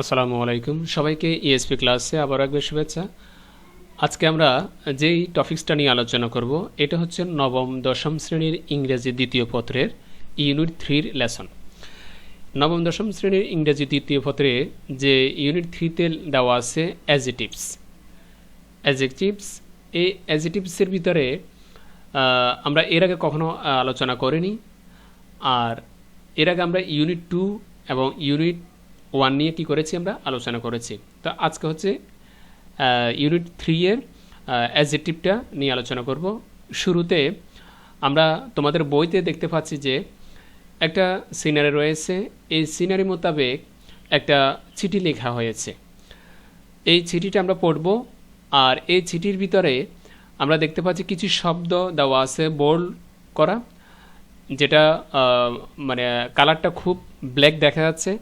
আসসালামু আলাইকুম। সবাইকে ইএসপি ক্লাসে আবার একবার শুভেচ্ছা। আজকে আমরা যেই টপিক্সটা নিয়ে আলোচনা করব, এটা হচ্ছে নবম, দশম শ্রেণির ইংরেজি দ্বিতীয় পত্রের ইউনিট থ্রির লেসন নবম, দশম শ্রেণির ইংরেজি দ্বিতীয় পত্রে যে ইউনিট থ্রিতে দেওয়া আছে অ্যাজিটিভস অ্যাজেকটিভস এই অ্যাজিটিভসের ভিতরে আমরা এর আগে কখনো আলোচনা করিনি। আর এর আগে আমরা ইউনিট টু এবং ইউনিট ওয়ান নিয়ে কি করেছি আমরা? আলোচনা করেছি। তো আজকে হচ্ছে ইউনিট থ্রি এর অ্যাজেটিভটা নিয়ে আলোচনা করব। শুরুতে আমরা তোমাদের বইতে দেখতে পাচ্ছি যে একটা সিনারি রয়েছে। এই সিনারি মোতাবেক একটা চিঠি লেখা হয়েছে। এই চিঠিটা আমরা পড়ব আর এই চিঠির ভিতরে আমরা দেখতে পাচ্ছি কিছু শব্দ দেওয়া আছে বোল্ড করা, যেটা মানে কালারটা খুব ব্ল্যাক দেখা যাচ্ছে।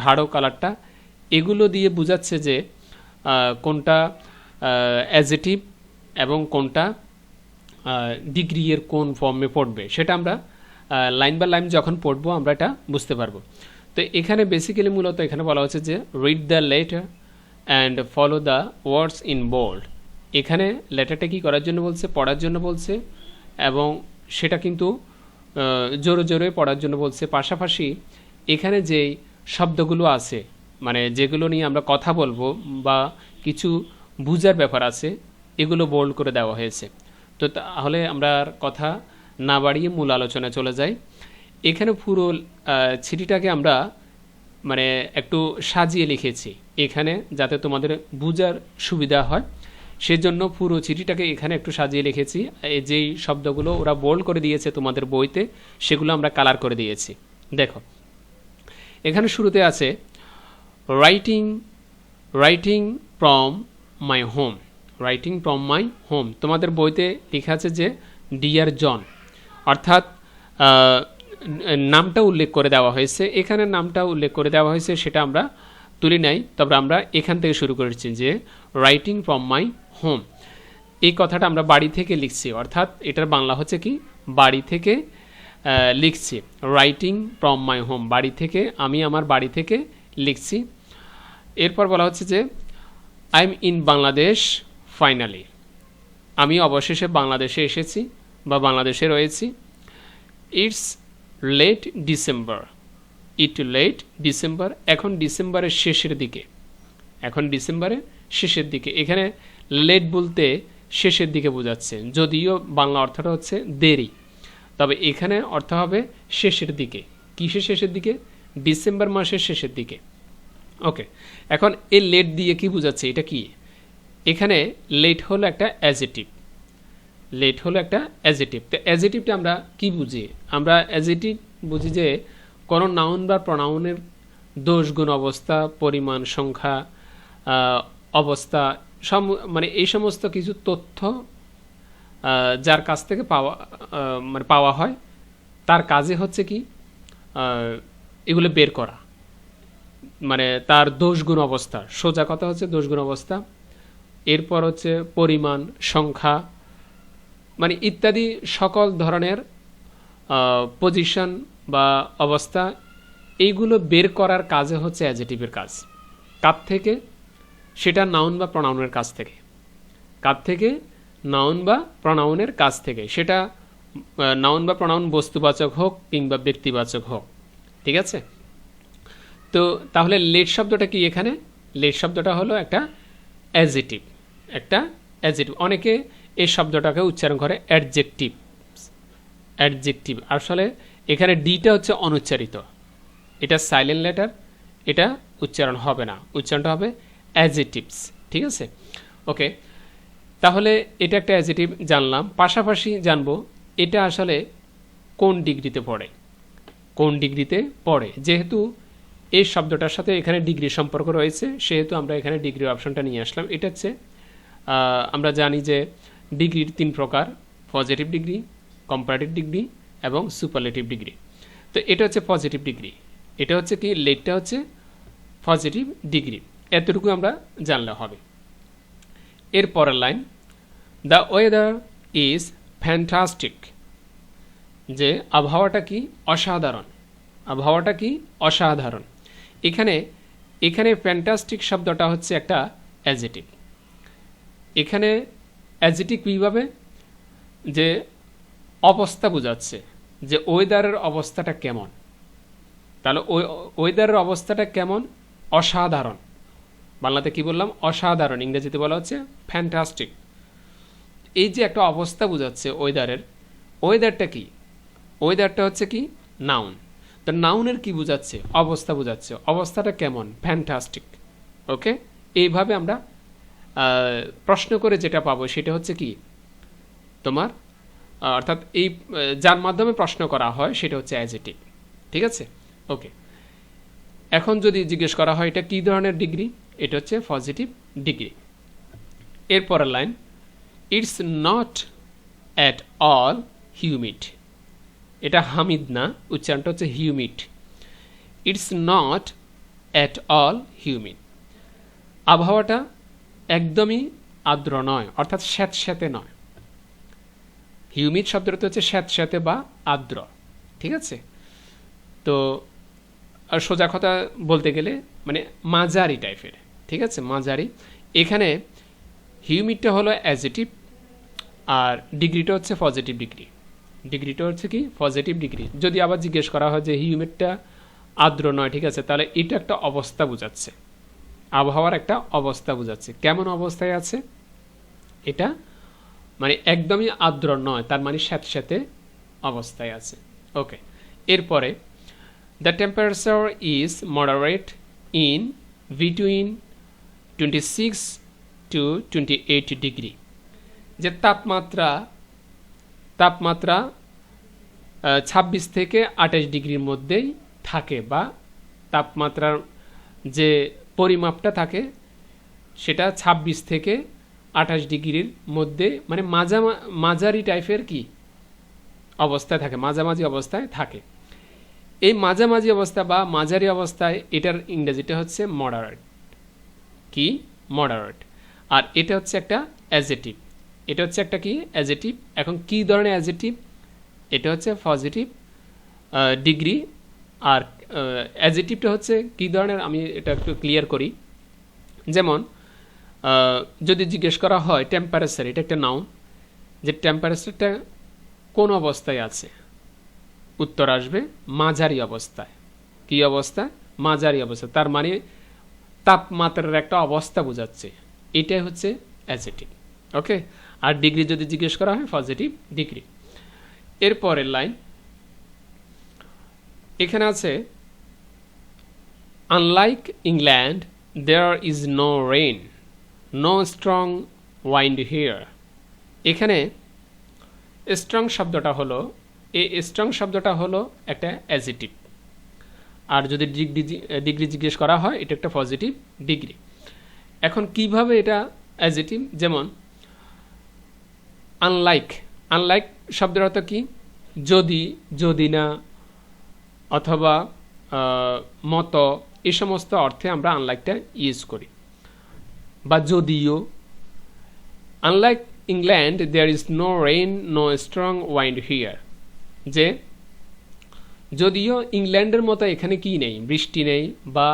গাঢ় কালারটা, এগুলো দিয়ে বোঝাচ্ছে যে কোনটা অ্যাজেটিভ এবং কোনটা ডিগ্রি এর কোন ফর্মে পড়বে। সেটা আমরা লাইন বাই লাইন যখন পড়ব, আমরা এটা বুঝতে পারব। তো এখানে বেসিক্যালি মূলত এখানে বলা হচ্ছে যে read the letter and follow the words in bold এখানে লেটারটা কি করার জন্য বলছে? পড়ার জন্য বলছে এবং সেটা কিন্তু জোরে জোরে পড়ার জন্য বলছে। পাশাপাশি এখানে যেই শব্দগুলো আছে। মানে যেগুলো নিয়ে আমরা কথা বলব বা কিছু বুঝার ব্যাপার আছে, এগুলো বোল্ড করে দেওয়া হয়েছে। তো তাহলে আমরা কথা না বাড়িয়ে মূল আলোচনায় চলে যাই। এখানে পুরো চিঠিটাকে আমরা মানে একটু সাজিয়ে লিখেছি এখানে যাতে তোমাদের বুঝার সুবিধা হয়। সেজন্য পুরো চিঠিটাকে এখানে একটু সাজিয়ে লিখেছি। যেই শব্দগুলো ওরা বোল্ড করে দিয়েছে তোমাদের বইতে, সেগুলো আমরা কালার করে দিয়েছি। দেখো এখানে শুরুতে আছে writing writing from my home writing from my home তোমাদের বইতে লেখা আছে যে ডিয়ার জন অর্থাৎ নামটা উল্লেখ করে দেওয়া হয়েছে। এখানে নামটা উল্লেখ করে দেওয়া হয়েছে, সেটা আমরা তুলি নাই। তবে আমরা এখান থেকে শুরু করেছি যে রাইটিং ফ্রম মাই হোম এই কথাটা আমরা বাড়ি থেকে লিখছি, অর্থাৎ এটার বাংলা হচ্ছে কি? বাড়ি থেকে লিখছি। রাইটিং ফ্রম মাই হোম বাড়ি থেকে, আমি আমার বাড়ি থেকে লিখছি। এরপর বলা হচ্ছে যে I am in Bangladesh finally আমি অবশেষে বাংলাদেশে এসেছি বা বাংলাদেশে রয়েছি। It's late December it late December এখন ডিসেম্বরের শেষের দিকে। এখন ডিসেম্বরের শেষের দিকে। এখানে লেট বলতে শেষের দিকে বোঝাচ্ছে। যদিও বাংলা অর্থটা হচ্ছে দেরি। তবে এখানে অর্থ হবে শেষের দিকে। কিসের শেষের দিকে? ডিসেম্বর মাসের শেষের দিকে। ওকে, এখন এ লেট দিয়ে কি বোঝাচ্ছে? এটা কি? এখানে লেট হলো একটা অ্যাজেটিভ লেট হলো একটা অ্যাজেটিভ তো অ্যাজেটিভটা আমরা কি বুঝি? আমরা অ্যাজেটিভ বুঝি যে, কোনো নাউন বা প্রনাউনের দোষ, গুণ, অবস্থা, পরিমাণ, সংখ্যা অবস্থা, সম মানে এই সমস্ত কিছু তথ্য যার কাছ থেকে পাওয়া মানে পাওয়া হয়, তার কাজে হচ্ছে কি এগুলো বের করা। মানে তার দোষগুণ অবস্থা, সোজা কথা হচ্ছে দোষগুণ অবস্থা, এরপর হচ্ছে পরিমাণ, সংখ্যা মানে ইত্যাদি সকল ধরনের পজিশন বা অবস্থা, এইগুলো বের করার কাজে হচ্ছে অ্যাজেটিভের কাজ। কার থেকে? সেটা নাউন বা প্রনাউনের কাছ থেকে। কার থেকে? নাউন বা প্রনাউনের কাছ থেকে। সেটা নাউন বা প্রনাউন বস্তুবাচক হোক কিংবা ব্যক্তিবাচক হোক। ঠিক আছে? তো তাহলে লেট শব্দটা কি এখানে? লেট শব্দটা হলো একটা অ্যাজেটিভ একটা অ্যাজেটিভ অনেকে এই শব্দটাকে উচ্চারণ করে অ্যাডজেক্টিভ অ্যাডজেক্টিভ আসলে এখানে ডিটা হচ্ছে অনুচ্চারিত। এটা সাইলেন্ট লেটার এটা উচ্চারণ হবে না। উচ্চারণটা হবে অ্যাজেটিভস ঠিক আছে? ওকে তাহলে এটা একটা অ্যাজেটিভ জানলাম। পাশাপাশি জানব, এটা আসলে কোন ডিগ্রিতে পড়ে? কোন ডিগ্রিতে পড়ে? যেহেতু এই শব্দটার সাথে এখানে ডিগ্রি সম্পর্ক রয়েছে, সেহেতু আমরা এখানে ডিগ্রির অপশনটা নিয়ে আসলাম। এটা হচ্ছে আমরা জানি যে ডিগ্রির তিন প্রকার পজিটিভ ডিগ্রি কম্পারেটিভ ডিগ্রি এবং সুপারলেটিভ ডিগ্রি। তো এটা হচ্ছে পজিটিভ ডিগ্রি। এটা হচ্ছে কি? লেটটা হচ্ছে পজিটিভ ডিগ্রি। এতটুকু আমরা জানলে হবে। এর পরের line the weather is fantastic যে আবহাওয়াটা কি অসাধারণ। আবহাওয়াটা কি অসাধারণ। এখানে এখানে ফ্যান্টাস্টিক শব্দটা হচ্ছে একটা অ্যাজেটিভ এখানে অ্যাজেটিভ কীভাবে? যে অবস্থা বোঝাচ্ছে। যে ওয়েদারের অবস্থাটা কেমন। তাহলে ওই ওয়েদারের অবস্থাটা কেমন? অসাধারণ। বাংলাতে কি বললাম? অসাধারণ। ইংরেজিতে বলা হচ্ছে ফ্যান্টাস্টিক এই যে একটা অবস্থা বোঝাচ্ছে ওয়েদারের, ওয়েদারটা কি? ওয়েদারটা হচ্ছে কি? নাউন। তো নাউনের কি বোঝাচ্ছে? অবস্থা বোঝাচ্ছে। অবস্থাটা কেমন? ফ্যান্টাস্টিক ওকে এইভাবে আমরা প্রশ্ন করে যেটা পাবো সেটা হচ্ছে কি? তোমার অর্থাৎ এই যার মাধ্যমে প্রশ্ন করা হয় সেটা হচ্ছে অ্যাজেটিভ ঠিক আছে? ওকে এখন যদি জিজ্ঞেস করা হয় এটা কী ধরনের ডিগ্রি এটা হচ্ছে পজিটিভ ডিগ্রি এরপরের line it's not at all humid এটা হামিদ না, উচ্চারণটা হচ্ছে humid it's not at all humid আবহাওয়াটা একদমই আর্দ্র নয়, অর্থাৎ স্যাঁতস্যাঁতে নয়। হিউমিড শব্দটা তো হচ্ছে স্যাঁতস্যাঁতে বা আর্দ্র, ঠিক আছে? তো, আর সোজা কথা বলতে গেলে মানে মাঝারি টাইপের ঠিক আছে? মাঝারি। এখানে হিউমিডটা হলো অ্যাজেটিভ আর ডিগ্রিটা হচ্ছে পজিটিভ ডিগ্রি। ডিগ্রিটা হচ্ছে কি? Positive degree. যদি আবার জিজ্ঞেস করা হয় যে হিউমিডটা আর্দ্র নয়, ঠিক আছে? তাহলে এটা একটা অবস্থা বোঝাচ্ছে। আবহাওয়ার একটা অবস্থা বোঝাচ্ছে। কেমন অবস্থায় আছে? এটা মানে একদমই আর্দ্র নয়, তার মানে স্যাঁতস্যাঁতে অবস্থায় আছে। ওকে, এরপরে the temperature is moderate in between twenty six to twenty eight degree যে তাপমাত্রা তাপমাত্রা ছাব্বিশ থেকে আঠাশ ডিগ্রির মধ্যেই থাকে বা তাপমাত্রার যে পরিমাপটা থাকে, সেটা ছাব্বিশ থেকে আঠাশ ডিগ্রির মধ্যে মানে মাজা, মাঝারি টাইপের কি অবস্থায় থাকে, মাঝামাঝি অবস্থায় থাকে। এই মাঝামাঝি অবস্থা বা মাঝারি অবস্থায় এটার ইংরেজিটা হচ্ছে মডারেট কি? মডারেট আর এটা হচ্ছে একটা অ্যাজেটিভ এটা হচ্ছে একটা কি? অ্যাজেটিভ এখন কি ধরনের অ্যাজেটিভ এটা হচ্ছে পজিটিভ ডিগ্রি আর অ্যাজেটিভটা হচ্ছে কি ধরনের? আমি এটা একটু ক্লিয়ার করি। যেমন যদি জিজ্ঞেস করা হয় টেম্পারেচার এটা একটা নাউন যে টেম্পারেচারটা কোন অবস্থায় আছে? উত্তর আসবে, মাঝারি অবস্থায়। কি অবস্থা? মাঝারি অবস্থা। তার মানে তাপমাত্রার একটা অবস্থা বোঝাচ্ছে। এটাই হচ্ছে অ্যাজেটিভ ওকে আর ডিগ্রি যদি জিজ্ঞেস করা হয় পজিটিভ ডিগ্রি এরপরের লাইন এখানে আছে unlike England there is no rain no strong wind here এখানে স্ট্রং শব্দটা হলো এই স্ট্রং শব্দটা হলো একটা অ্যাজিটিভ আর যদি ডিগ্রি ডিগ্রি জিজ্ঞেস করা হয়, এটা একটা পজিটিভ ডিগ্রি এখন কীভাবে এটা অ্যাজিটিভ যেমন আনলাইক আনলাইক শব্দের অর্থ কি? যদি যদি না, অথবা মতো এই সমস্ত অর্থে আমরা আনলাইকটা ইউজ করি। বা যদিও unlike England there is no rain no strong wind here যে, যদিও ইংল্যান্ডের মতো এখানে কি নেই? বৃষ্টি নেই বা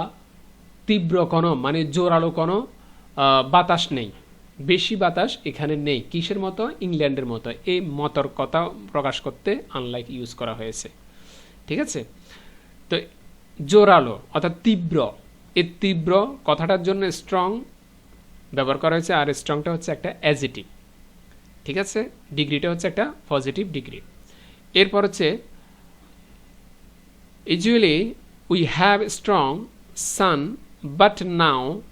তীব্র কোনো মানে জোরালো কোনো বাতাস নেই। বেশি বাতাস এখানে নেই। কিসের মতো? ইংল্যান্ডের মতো। এই মতর কথা প্রকাশ করতে আনলাইক ইউজ করা হয়েছে। ঠিক আছে? তো জোরালো, অর্থাৎ তীব্র। এই তীব্র কথাটার জন্য স্ট্রং ব্যবহার করা হয়েছে। আর স্ট্রংটা হচ্ছে একটা অ্যাজিটিভ ঠিক আছে? ডিগ্রিটা হচ্ছে একটা পজিটিভ ডিগ্রি এরপর হচ্ছে usually we have strong sun but now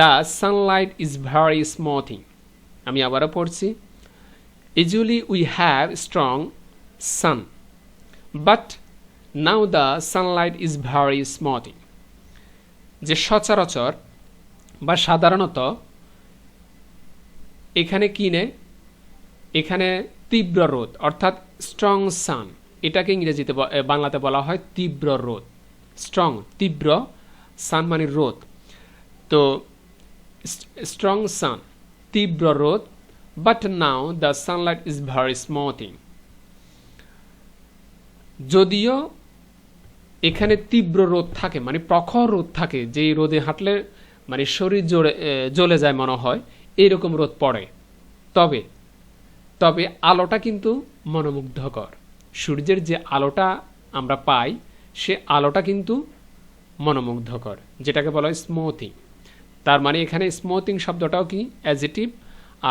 the sunlight is very smoothing আমি আবারও পড়ছি। Usually we have strong sun but now the sunlight is very smoothing যে সচরাচর বা সাধারণত এখানে কিনে এখানে তীব্র রোদ, অর্থাৎ স্ট্রং সান এটাকে ইংরেজিতে বাংলাতে বলা হয় তীব্র রোদ। স্ট্রং তীব্র সান মানে রোদ। তো স্ট্রং সান তীব্র রোদ but now the sunlight is very smoothing যদিও এখানে তীব্র রোদ থাকে মানে প্রখর রোদ থাকে, যেই রোদে হাঁটলে মানে শরীর জোরে জ্বলে যায় মনে হয় এইরকম রোদ পড়ে। তবে তবে আলোটা কিন্তু মনোমুগ্ধকর। সূর্যের যে আলোটা আমরা পাই, সে আলোটা কিন্তু মনোমুগ্ধকর, যেটাকে বলা হয় স্মোথিং তার মানে এখানে স্মোথিং শব্দটাও কি? অ্যাজিটিভ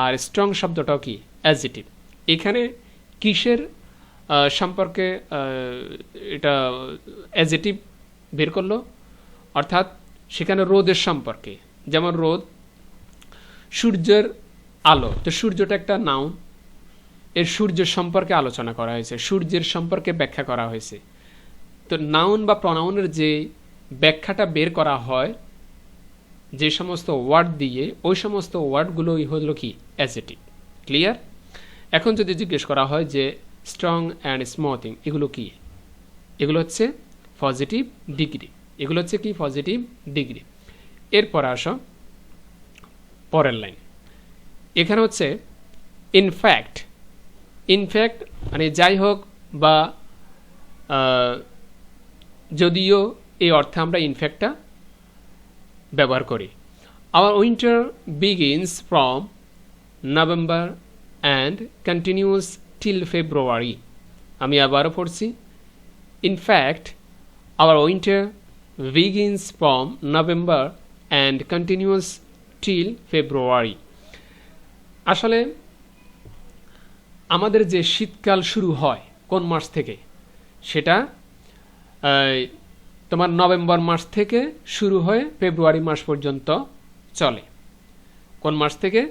আর স্ট্রং শব্দটাও কি? অ্যাজিটিভ এখানে কিসের সম্পর্কে এটা অ্যাজিটিভ বের করল? অর্থাৎ সেখানে রোদের সম্পর্কে। যেমন রোদ, সূর্যের আলো। তো সূর্যটা একটা নাউন এর সূর্যের সম্পর্কে আলোচনা করা হয়েছে। সূর্যের সম্পর্কে ব্যাখ্যা করা হয়েছে। তো নাউন বা প্রনাউনের যে ব্যাখ্যাটা বের করা হয় যে সমস্ত ওয়ার্ড দিয়ে ওই সমস্ত ওয়ার্ডগুলোই হলো কি? অ্যাজেটিভ ক্লিয়ার এখন যদি জিজ্ঞেস করা হয় যে স্ট্রং অ্যান্ড স্মথিং এগুলো কি? এগুলো হচ্ছে পজিটিভ ডিগ্রি এগুলো হচ্ছে কি? পজিটিভ ডিগ্রি এরপর আসো পরের লাইন এখানে হচ্ছে ইনফ্যাক্ট ইনফ্যাক্ট মানে যাই হোক বা যদিও এই অর্থে আমরা ইনফ্যাক্টটা ব্যবহার করি। Our winter begins from November and continues till February আমি আবারও পড়ছি। In fact our winter begins from November and continues till February আসলে, আমাদের যে শীতকাল শুরু হয় কোন মাস থেকে, সেটা তোমার নভেম্বর মাস থেকে শুরু হয়ে ফেব্রুয়ারি মাস পর্যন্ত চলে। কোন মাস থেকে?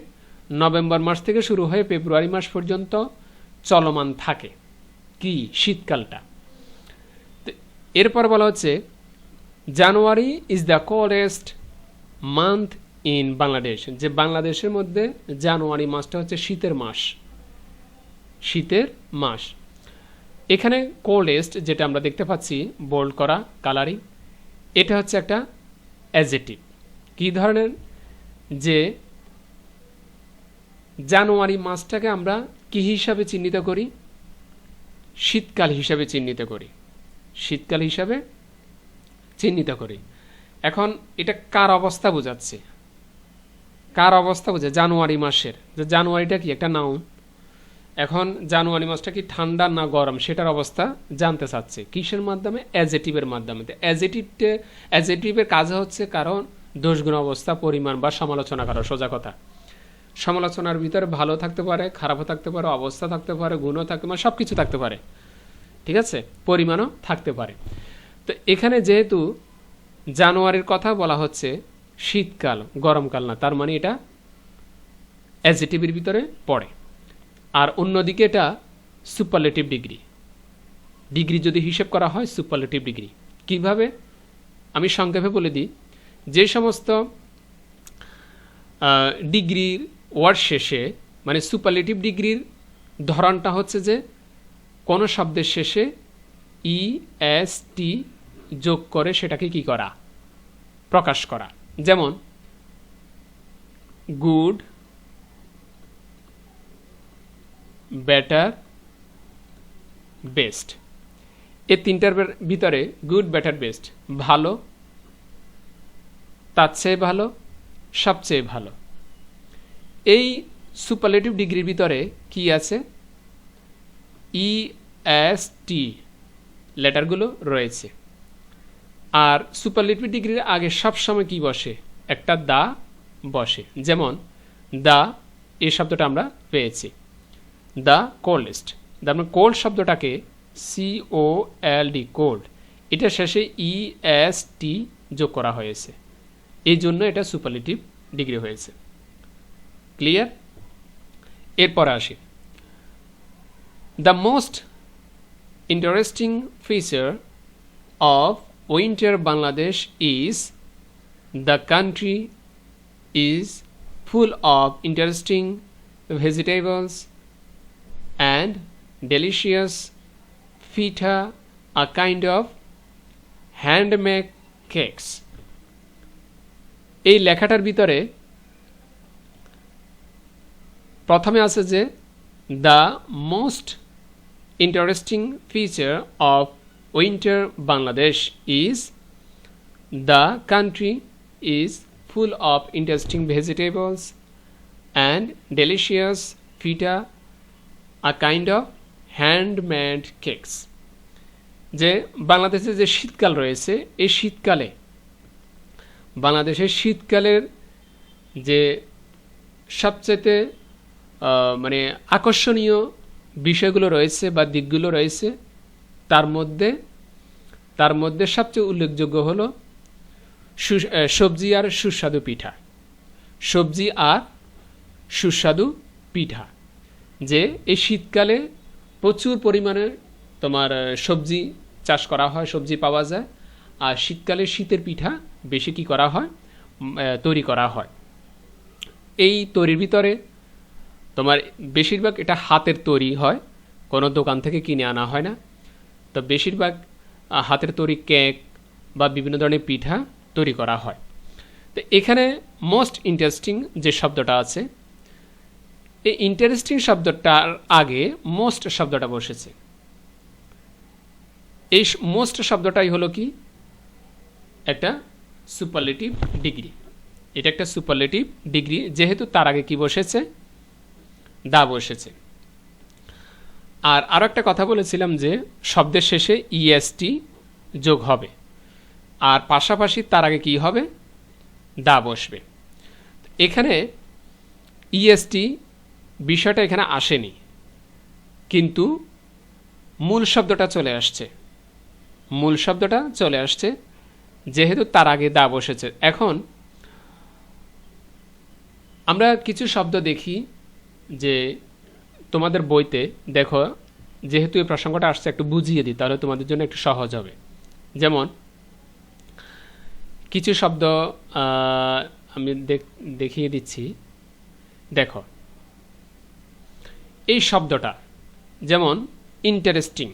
নভেম্বর মাস থেকে শুরু হয়ে ফেব্রুয়ারি মাস পর্যন্ত চলমান থাকে। কি? শীতকালটা। এরপর বলা হচ্ছে, January is the coldest month in Bangladesh যে বাংলাদেশের মধ্যে জানুয়ারি মাসটা হচ্ছে শীতের মাস। শীতের মাস। এখানে কোল্ডেস্ট যেটা আমরা দেখতে পাচ্ছি বোল্ড করা কালারিং এটা হচ্ছে একটা অ্যাজেটিভ কী ধরনের? যে জানুয়ারি মাসটাকে আমরা কি হিসাবে চিহ্নিত করি? শীতকাল হিসাবে চিহ্নিত করি। শীতকাল হিসাবে চিহ্নিত করি। এখন এটা কার অবস্থা বোঝাচ্ছে? কার অবস্থা বোঝায়? জানুয়ারি মাসের। যে জানুয়ারিটা কি? একটা নাউন এখন জানুয়ারি মাসটা কি ঠান্ডা না গরম? সেটার অবস্থা জানতে চাচ্ছে। কিসের মাধ্যমে? অ্যাজেটিভের মাধ্যমে। অ্যাজেটিভটে অ্যাজেটিভের কাজ হচ্ছে কারণ দোষগুণ অবস্থা, পরিমাণ বা সমালোচনা করা, সোজা কথা। সমালোচনার ভিতরে ভালো থাকতে পারে, খারাপও থাকতে পারে, অবস্থা থাকতে পারে, গুণও থাকতে পারে সব কিছু থাকতে পারে। ঠিক আছে? পরিমাণও থাকতে পারে। তো এখানে যেহেতু জানুয়ারির কথা বলা হচ্ছে, শীতকাল, গরমকাল না, তার মানে এটা অ্যাজেটিভের ভিতরে পড়ে। আর অন্যদিকে এটা সুপারলেটিভ ডিগ্রি ডিগ্রি যদি হিসেব করা হয় সুপারলেটিভ ডিগ্রি কীভাবে? আমি সংক্ষেপে বলে দিই। যে সমস্ত ডিগ্রির ওয়ার্ড শেষে মানে সুপারলেটিভ ডিগ্রির ধরনটা হচ্ছে যে, কোনো শব্দের শেষে ই এস টি যোগ করে সেটাকে কি করা? প্রকাশ করা। যেমন গুড বেটার বেস্ট এই তিনটার ভিতরে গুড বেটার বেস্ট ভালো, তার চেয়ে ভালো, সবচেয়ে ভালো। এই সুপারলেটিভ ডিগ্রির ভিতরে কি আছে? ই এস টি লেটারগুলো রয়েছে। আর সুপারলেটিভ ডিগ্রির আগে সবসময় কি বসে? একটা দা বসে। যেমন, দা, এই শব্দটা আমরা পেয়েছি। দ্য কোল্ডেস্ট তার মানে কোল্ড শব্দটাকে C O L D cold এটা শেষে ই এস টি যোগ করা হয়েছে। এই জন্য এটা সুপারলেটিভ ডিগ্রি হয়েছে। ক্লিয়ার এরপরে আসি। The most interesting feature of winter Bangladesh is the country is full of interesting vegetables and delicious feta, a kind of handmade cakes. এই লেখাটার ভিতরে প্রথমে আছে যে the most interesting feature of winter Bangladesh is the country is full of interesting vegetables and delicious pitha a kind of handmade cakes যে বাংলাদেশে যে শীতকাল রয়েছে, এই শীতকালে বাংলাদেশের শীতকালের যে সবচেয়ে মানে আকর্ষণীয় বিষয়গুলো রয়েছে বা দিকগুলো রয়েছে, তার মধ্যে তার মধ্যে সবচেয়ে উল্লেখযোগ্য হলো সবজি আর সুস্বাদু পিঠা। সবজি আর সুস্বাদু পিঠা। যে এই শীতকালে প্রচুর পরিমাণে তোমার সবজি চাষ করা হয়, সবজি পাওয়া যায়। আর শীতকালে শীতের পিঠা বেশি কি করা হয়? তৈরি করা হয়। এই তৈরির ভিতরে তোমার বেশিরভাগ এটা হাতের তৈরি হয়, কোনো দোকান থেকে কিনে আনা হয় না। তো বেশিরভাগ হাতের তৈরি কেক বা বিভিন্ন ধরনের পিঠা তৈরি করা হয়। তো এখানে মোস্ট ইন্টারেস্টিং যে শব্দটা আছে এই ইন্টারেস্টিং শব্দটার আগে মোস্ট শব্দটা বসেছে। এই মোস্ট শব্দটাই হলো কি? একটা সুপারলেটিভ ডিগ্রি এটা একটা সুপারলেটিভ ডিগ্রি যেহেতু তার আগে কি বসেছে? দা বসেছে। আর আরও একটা কথা বলেছিলাম যে, শব্দের শেষে ইএসটি যোগ হবে। আর পাশাপাশি তার আগে কি হবে? দা বসবে। এখানে ইএসটি বিষয়টা এখানে আসেনি। কিন্তু মূল শব্দটা চলে আসছে। মূল শব্দটা চলে আসছে যেহেতু তার আগে দা বসেছে। এখন আমরা কিছু শব্দ দেখি যে তোমাদের বইতে, দেখো, যেহেতু এই প্রসঙ্গটা আসছে, একটু বুঝিয়ে দিই, তাহলে তোমাদের জন্য একটু সহজ হবে। যেমন, কিছু শব্দ আমি দেখিয়ে দিচ্ছি। দেখো এই শব্দটা, যেমন ইন্টারেস্টিং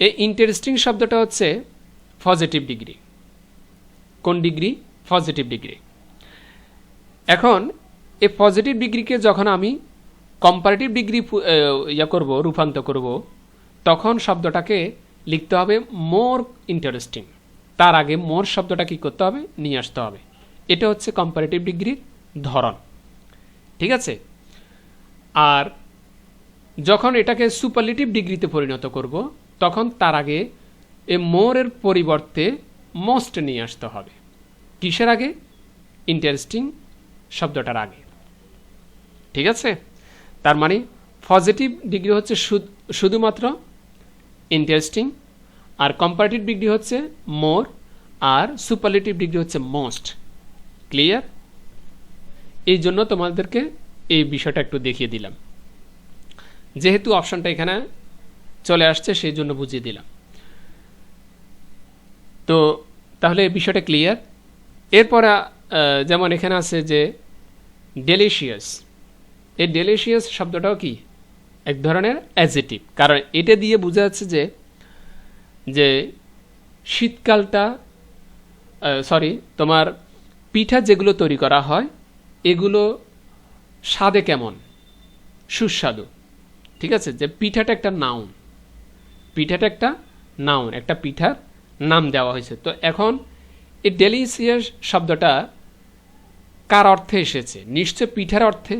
এই ইন্টারেস্টিং শব্দটা হচ্ছে পজিটিভ ডিগ্রি কোন ডিগ্রি পজিটিভ ডিগ্রি এখন, এই পজিটিভ ডিগ্রিকে যখন আমি কম্পারেটিভ ডিগ্রি ইয়া করব, রূপান্তর করব, তখন শব্দটাকে লিখতে হবে মোর ইন্টারেস্টিং তার আগে মোর শব্দটা কী করতে হবে? নিয়ে আসতে হবে। এটা হচ্ছে কম্পারেটিভ ডিগ্রির ধরন। ঠিক আছে? আর যখন এটাকে সুপারলেটিভ ডিগ্রিতে পরিণত করব, তখন তার আগে এ মোরের পরিবর্তে মোস্ট নিয়ে আসতে হবে। কিসের আগে? ইন্টারেস্টিং শব্দটার আগে। ঠিক আছে? তার মানে পজিটিভ ডিগ্রি হচ্ছে শুধুমাত্র ইন্টারেস্টিং আর কম্পারেটিভ ডিগ্রি হচ্ছে মোর আর সুপারলেটিভ ডিগ্রি হচ্ছে মোস্ট ক্লিয়ার এই জন্য তোমাদেরকে এই বিষয়টা একটু দেখিয়ে দিলাম। যেহেতু অপশানটা এখানে চলে আসছে, সেই জন্য বুঝিয়ে দিলাম। তো তাহলে বিষয়টা ক্লিয়ার এরপর যেমন এখানে আছে যে ডেলিশিয়াস এই ডেলিশিয়াস শব্দটাও কি? এক ধরনের অ্যাজেটিভ কারণ এটা দিয়ে বোঝা যাচ্ছে যে যে শীতকালটা সরি তোমার পিঠা যেগুলো তৈরি করা হয়, এগুলো স্বাদে কেমন? সুস্বাদু। ঠিক আছে? যে পিঠাটা একটা নাউন পিঠাটা একটা নাউন একটা পিঠার নাম দেওয়া হয়েছে। তো এখন এই ডেলিসিয়াস শব্দটা কার অর্থে এসেছে? নিশ্চয় পিঠার অর্থে?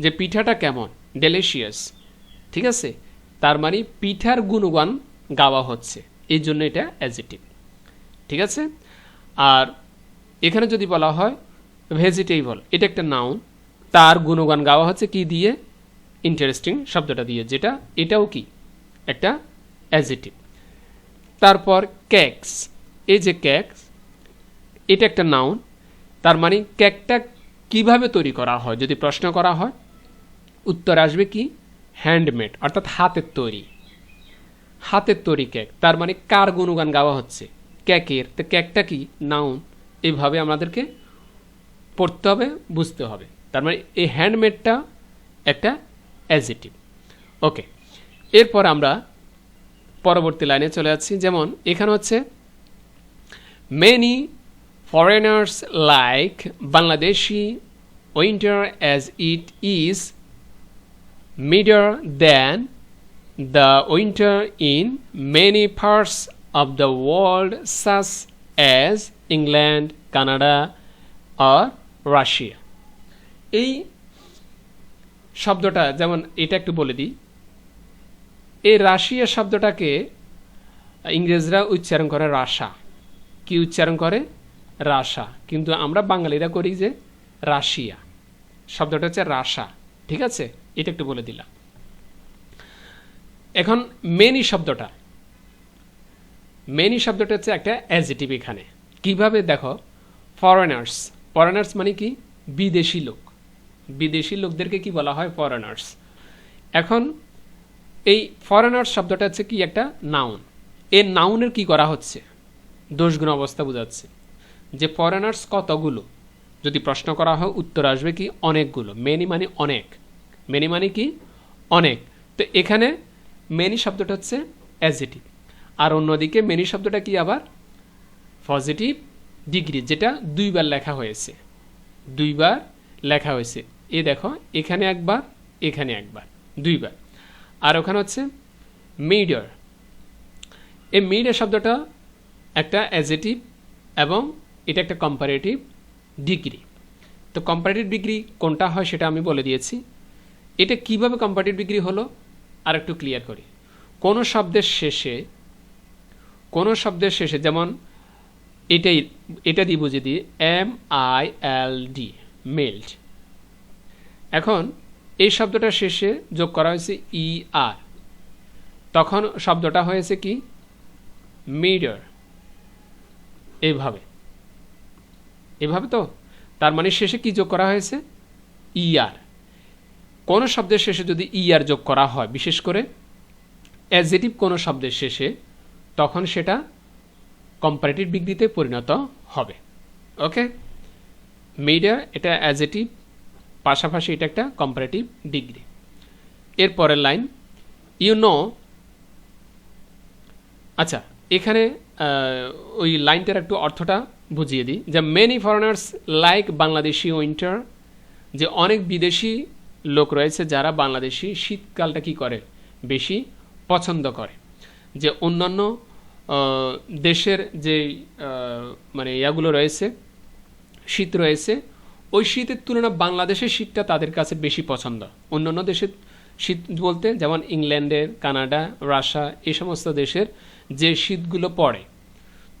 যে পিঠাটা কেমন? ডেলিশিয়াস ঠিক আছে? তার মানে পিঠার গুণগান গাওয়া হচ্ছে। এই জন্য এটা অ্যাজিটিভ ঠিক আছে? আর এখানে যদি বলা হয় ভেজিটেবল এটা একটা নাউন তার গুণগান গাওয়া হচ্ছে কি দিয়ে? ইন্টারেস্টিং শব্দটা দিয়ে, যেটা এটাও কি? একটা অ্যাজিটিভ তারপর ক্যাক্স এই যে ক্যাক্স এটা একটা নাউন তার মানে কেকটা কীভাবে তৈরি করা হয়, যদি প্রশ্ন করা হয়? উত্তর আসবে কি? হ্যান্ডমেড অর্থাৎ হাতের তৈরি। হাতের তৈরি কেক তার মানে কার গুণগান গাওয়া হচ্ছে? ক্যাকের তো ক্যাকটা কি? নাউন এইভাবে আমাদেরকে পড়তে হবে, বুঝতে হবে। তার মানে এই হ্যান্ডমেডটা একটা অ্যাজিটিভ ওকে এরপর আমরা পরবর্তী লাইনে চলে যাচ্ছি। যেমন এখানে হচ্ছে many Foreigners like Bangladeshi winter as it is milder than the winter in many parts of the world such as England Canada R Russia এই শব্দটা, যেমন এটা একটু বলে দিই। এই রাশিয়া শব্দটাকে ইংরেজরা উচ্চারণ করে রাশা। কি উচ্চারণ করে? রাশা। কিন্তু আমরা বাঙালিরা করি যে রাশিয়া। শব্দটা হচ্ছে রাশা। ঠিক আছে? এটা একটু বলে দিলাম। এখন মেনি শব্দটা। মেনি শব্দটা হচ্ছে একটা অ্যাজিটিভ এখানে। কীভাবে? দেখো ফরেনার্স ফরেনার্স মানে কি? বিদেশি লোক। বিদেশি লোকদেরকে কি বলা হয় ফরেনার্স এখন এই ফরেনার্স শব্দটা হচ্ছে কি একটা নাউন এই নাউনের কি করা হচ্ছে? দোষগুণ অবস্থা বোঝাচ্ছে। যে ফরেনার্স কতগুলো? যদি প্রশ্ন করা হয়, উত্তর আসবে কি অনেকগুলো। মেনি মানে অনেক। মেনি মানে কি? অনেক। তো এখানে মেনি শব্দটা হচ্ছে অ্যাজিটিভ আর অন্যদিকে মেনি শব্দটা কি আবার? পজিটিভ ডিগ্রি যেটা দুইবার লেখা হয়েছে। দুইবার লেখা হয়েছে। এ দেখো, এখানে একবার এখানে একবার, দুইবার। আর ওখানে হচ্ছে মিডার এই মিডার শব্দটা একটা অ্যাজেটিভ এবং এটা একটা কম্পারেটিভ ডিগ্রি তো কম্পারেটিভ ডিগ্রি কোনটা হয় সেটা আমি বলে দিয়েছি। এটা কীভাবে কম্পারেটিভ ডিগ্রি হলো? আর একটু ক্লিয়ার করি। কোনো শব্দের শেষে, কোনো শব্দের শেষে, যেমন এটাই, এটা দিয়ে বুঝিয়ে দিই M I L D mild এখন এই শব্দটা শেষে যোগ করা হয়েছে ই আর তখন শব্দটা হয়েছে কি? মিডার এভাবে। এভাবে তো? তার মানে শেষে কি যোগ করা হয়েছে? ই আর কোনো শব্দের শেষে যদি ই আর যোগ করা হয়, বিশেষ করে অ্যাজেটিভ কোনো শব্দের শেষে, তখন সেটা কম্পারেটিভ ডিগ্রিতে পরিণত হবে। ওকে মিডিয়ার এটা অ্যাজেটিভ পাশাপাশি এটা একটা কম্পারেটিভ ডিগ্রি এর পরের লাইন ইউ নো আচ্ছা এখানে ওই লাইনটার একটু অর্থটা বুঝিয়ে দিই যে many foreigners like Bangladeshi winter যে অনেক বিদেশি লোক রয়েছে যারা বাংলাদেশি, শীতকালটা কি করে? বেশি পছন্দ করে। যে অন্যান্য দেশের যে মানে ইয়াগুলো রয়েছে, শীত রয়েছে ওই শীতের তুলনা বাংলাদেশের শীতটা তাদের কাছে বেশি পছন্দ। অন্যান্য দেশের শীত বলতে যেমন ইংল্যান্ডের, কানাডা, রাশিয়া এই সমস্ত দেশের যে শীতগুলো পড়ে,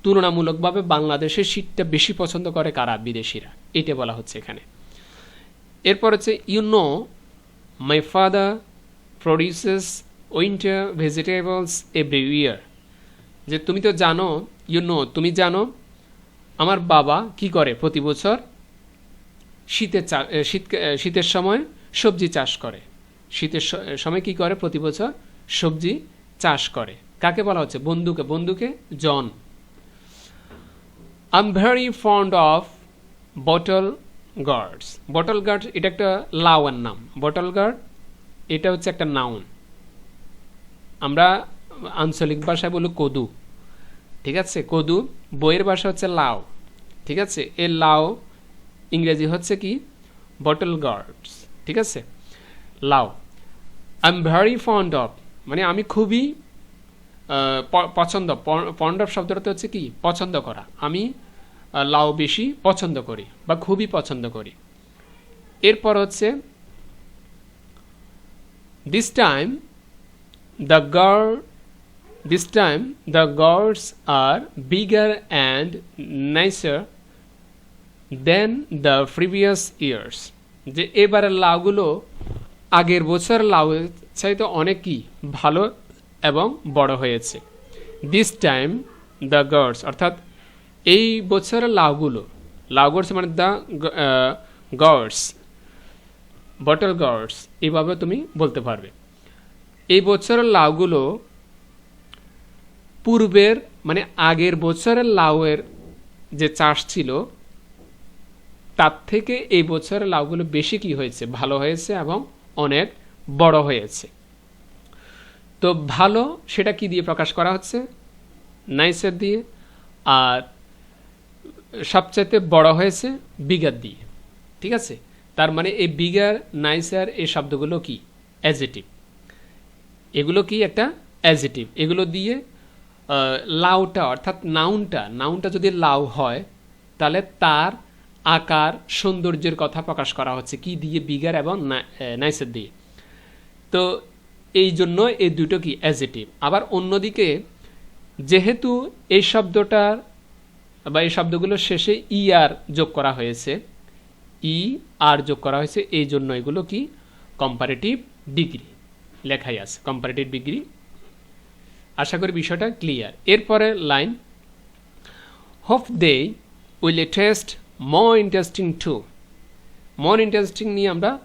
তুলনামূলকভাবে বাংলাদেশের শীতটা বেশি পছন্দ করে কারা? বিদেশিরা। এটা বলা হচ্ছে এখানে। এরপর হচ্ছে you know my father produces winter vegetables every year যে তুমি তো জানো ইউ নো তুমি জানো, আমার বাবা কি করে প্রতি বছর শীতের চা শীত শীতের সময় সবজি চাষ করে। শীতের সময় কি করে প্রতি বছর? সবজি চাষ করে। কাকে বলা হচ্ছে? বন্ধুকে। বন্ধুকে John. I am very fond of bottle gourds bottle gourds এটা একটা লাওয়ার নাম। বটল গার্ড এটা হচ্ছে একটা নাউন আমরা আঞ্চলিক ভাষায় বলি কদু। ঠিক আছে? কদু, বইয়ের ভাষা হচ্ছে লাউ ঠিক আছে? এ লাউ ইংরেজি হচ্ছে কি? বটল গার্ডস ঠিক আছে? লাউ I am very fond of মানে আমি খুবই পছন্দ ফন্ড অফ শব্দটা হচ্ছে কি? পছন্দ করা। আমি লাউ বেশি পছন্দ করি বা খুবই পছন্দ করি। এরপর হচ্ছে this time the gourd this time the gourds are bigger and nicer than the previous years যে এবারের লাউগুলো আগের বছর লাউ চাইতে অনেক কি ভালো এবং বড় হয়েছে। দিস টাইম দ্য গার্ডস অর্থাৎ এই বছরের লাউগুলো, লাউ গার্ডস মানে দ্য গার্ডস বটল গার্ডস এইভাবে তুমি বলতে পারবে। এই বছরের লাউগুলো পূর্বের মানে আগের বছরের লাউয়ের যে চাষ ছিল তার থেকে এই বছরের লাউগুলো বেশি কি হয়েছে? ভালো হয়েছে এবং অনেক বড় হয়েছে। তো ভালো সেটা কি দিয়ে প্রকাশ করা হচ্ছে? নাইসের দিয়ে। আর সবচাইতে বড় হয়েছে বিগার দিয়ে। ঠিক আছে? তার মানে এই বিগার, নাইসার এই শব্দগুলো কি? অ্যাজেটিভ এগুলো কি একটা অ্যাজিটিভ এগুলো দিয়ে লাউটা অর্থাৎ নাউনটা নাউনটা যদি লাউ হয়, তাহলে তার আকার, সৌন্দর্যের কথা প্রকাশ করা হচ্ছে। কি দিয়ে বিগার এবং নাইসের দিয়ে? তো এই জন্য এই দুটো কি? অ্যাজিটিভ আবার অন্যদিকে, যেহেতু এই শব্দটার বা এই শব্দগুলোর শেষে ই আর যোগ করা হয়েছে, ই আর যোগ করা হয়েছে, এই জন্য এগুলো কি? কম্পারেটিভ ডিগ্রি লেখাই আছে। কম্পারেটিভ ডিগ্রি আশা করি বিষয়টা ক্লিয়ার এরপরে line hope they will a taste more interesting to more interesting নিয়ে আমরা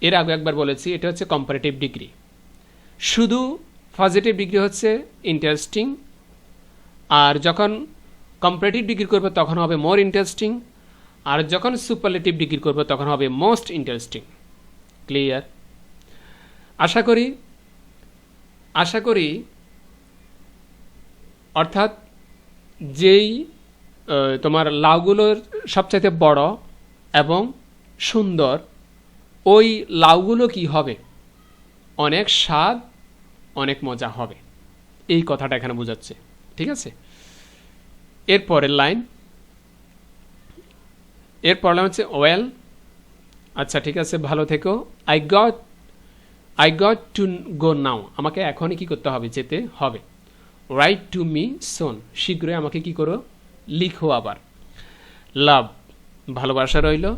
এর আগে একবার বলেছি, এটা হচ্ছে কম্পারেটিভ ডিগ্রি শুধু পজিটিভ ডিগ্রি হচ্ছে ইন্টারেস্টিং আর যখন কম্পারেটিভ ডিগ্রি করবে তখন হবে মোর ইন্টারেস্টিং আর যখন সুপারলেটিভ ডিগ্রি করবে তখন হবে মোস্ট ইন্টারেস্টিং ক্লিয়ার আশা করি আশা করি অর্থাৎ যেই তোমার লাউগুলোর সবচাইতে বড় এবং সুন্দর, ওই লাউগুলো কি হবে? অনেক স্বাদ, অনেক মজা হবে। এই কথাটা এখানে বোঝাচ্ছে। ঠিক আছে? এর পরের লাইন। এর পরের হচ্ছে, ওয়েল। আচ্ছা ঠিক আছে, ভালো থেকো। I got I got to go now. আমাকে এখনই কি করতে হবে? যেতে হবে। Write to me soon. শীঘ্রই আমাকে কি করো? লিখো আবার। লাভ, ভালোবাসা রইল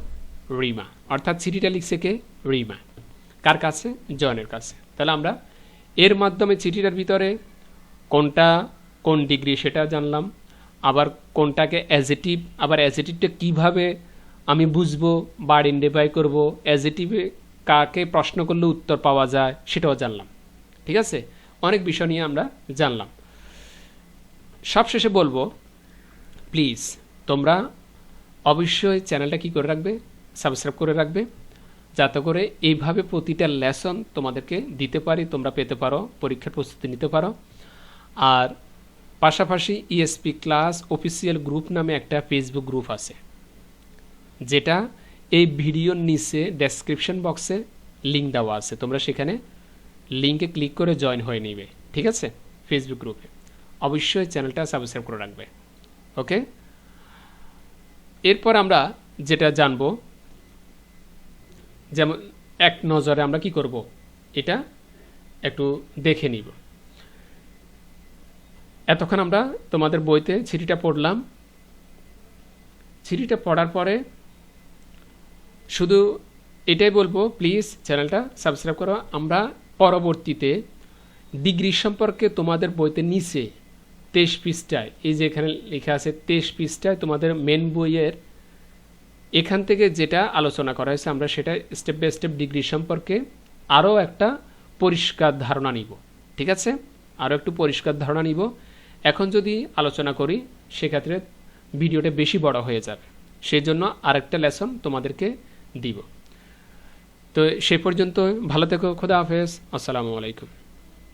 রিমা। অর্থাৎ চিঠিটা লিখছে কে? রিমা। কার কাছে? জয়নের কাছে। তাহলে আমরা এর মাধ্যমে চিঠিটার ভিতরে কোনটা, কোন ডিগ্রি সেটা জানলাম। আবার কোনটাকে অ্যাজেটিভ আবার অ্যাজেটিভটা কীভাবে আমি বুঝব, বা আইডেন্টিফাই করব অ্যাজেটিভে কাকে প্রশ্ন করলে উত্তর পাওয়া যায় সেটাও জানলাম। ঠিক আছে? অনেক বিষয় নিয়ে আমরা জানলাম। সবশেষে বলব প্লিজ, তোমরা অবশ্যই চ্যানেলটা কি করে রাখবে? সাবস্ক্রাইব করে রাখবে, যাতে করে এইভাবে প্রতিটা লেসন তোমাদেরকে দিতে পারি, তোমরা পেতে পারো, পরীক্ষার প্রস্তুতি নিতে পারো। আর পাশাপাশি ইএসপি ক্লাস অফিসিয়াল গ্রুপ নামে একটা ফেসবুক গ্রুপ আছে, যেটা এই ভিডিওর নিচে ডেসক্রিপশন বক্সে লিঙ্ক দেওয়া আছে। তোমরা সেখানে লিঙ্কে ক্লিক করে জয়েন হয়ে নিবে, ঠিক আছে? ফেসবুক গ্রুপে অবশ্যই চ্যানেলটা সাবস্ক্রাইব করে রাখবে। ওকে? এরপর আমরা যেটা জানব, যেমন এক নজরে আমরা কি করব? এটা একটু দেখে নিব। এতক্ষণ আমরা তোমাদের বইতে চিঠিটা পড়লাম। চিঠিটা পড়ার পরে শুধু এটাই বলব, প্লিজ চ্যানেলটা সাবস্ক্রাইব করো। আমরা পরবর্তীতে ডিগ্রি সম্পর্কে তোমাদের বইতে নিচে তেইশ পৃষ্ঠায়, এই যে এখানে লেখা আছে তেইশ পৃষ্ঠায় তোমাদের মেন বইয়ের এখান থেকে যেটা আলোচনা করা হয়েছে, আমরা সেটা স্টেপ বাই স্টেপ ডিগ্রি সম্পর্কে আরও একটা পরিষ্কার ধারণা নিব। ঠিক আছে? আরও একটু পরিষ্কার ধারণা নিব। এখন যদি আলোচনা করি, সেক্ষেত্রে ভিডিওটা বেশি বড় হয়ে যাবে। সেই জন্য আরেকটা লেসন তোমাদেরকে দিব। তো সে পর্যন্ত ভালো থেকো, খোদা হাফেজ। আসসালামু আলাইকুম।